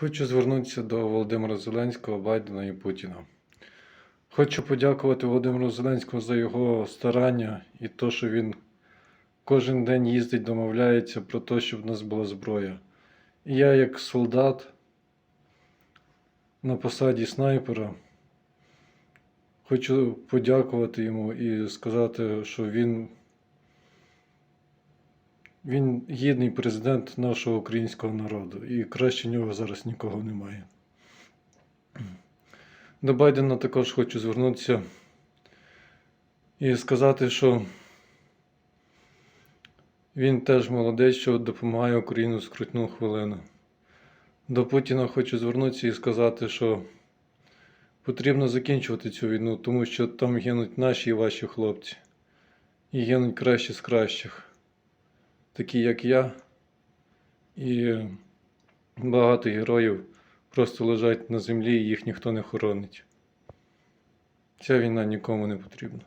Хочу звернутися до Володимира Зеленського, Байдена і Путіна. Хочу подякувати Володимиру Зеленському за його старання і те, що він кожен день їздить, домовляється про те, щоб в нас була зброя. І я, як солдат на посаді снайпера, хочу подякувати йому і сказати, що він, він гідний президент нашого українського народу, і краще нього зараз нікого немає. До Байдена також хочу звернутися і сказати, що він теж молодець, що допомагає Україну в скрутну хвилину. До Путіна хочу звернутися і сказати, що потрібно закінчувати цю війну, тому що там гинуть наші і ваші хлопці. І гинуть кращі з кращих, такі як я, і багато героїв просто лежать на землі і їх ніхто не хоронить. Ця війна нікому не потрібна.